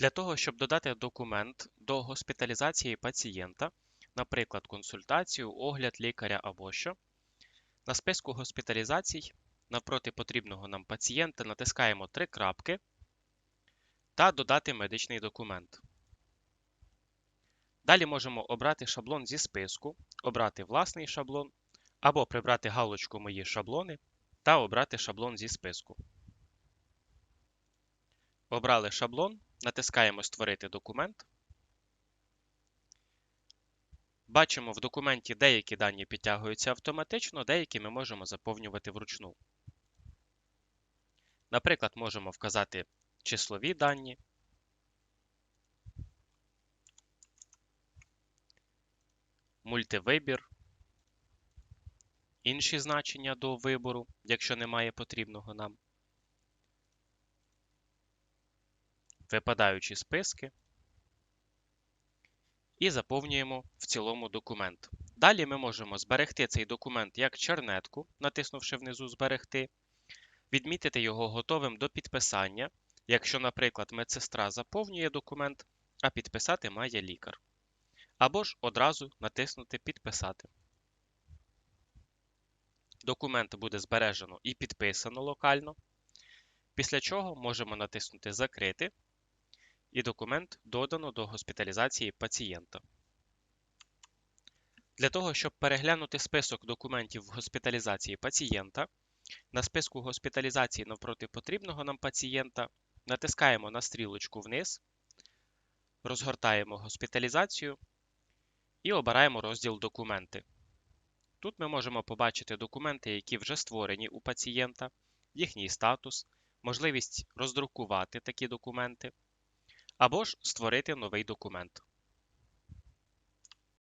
Для того, щоб додати документ до госпіталізації пацієнта, наприклад, консультацію, огляд лікаря або що, на списку госпіталізацій навпроти потрібного нам пацієнта натискаємо три крапки та додати медичний документ. Далі можемо обрати шаблон зі списку, обрати власний шаблон або прибрати галочку Мої шаблони та обрати шаблон зі списку. Обрали шаблон, натискаємо Створити документ. Бачимо в документі деякі дані підтягуються автоматично, деякі ми можемо заповнювати вручну. Наприклад, можемо вказати числові дані, мультивибір, інші значення до вибору, якщо немає потрібного нам, випадаючі списки і заповнюємо в цілому документ. Далі ми можемо зберегти цей документ як чернетку, натиснувши внизу Зберегти, відмітити його готовим до підписання, якщо, наприклад, медсестра заповнює документ, а підписати має лікар. Або ж одразу натиснути Підписати. Документ буде збережено і підписано локально, після чого можемо натиснути Закрити і документ додано до госпіталізації пацієнта. Для того, щоб переглянути список документів в госпіталізації пацієнта, на списку госпіталізації навпроти потрібного нам пацієнта натискаємо на стрілочку вниз, розгортаємо госпіталізацію і обираємо розділ Документи. Тут ми можемо побачити документи, які вже створені у пацієнта, їхній статус, можливість роздрукувати такі документи або ж створити новий документ.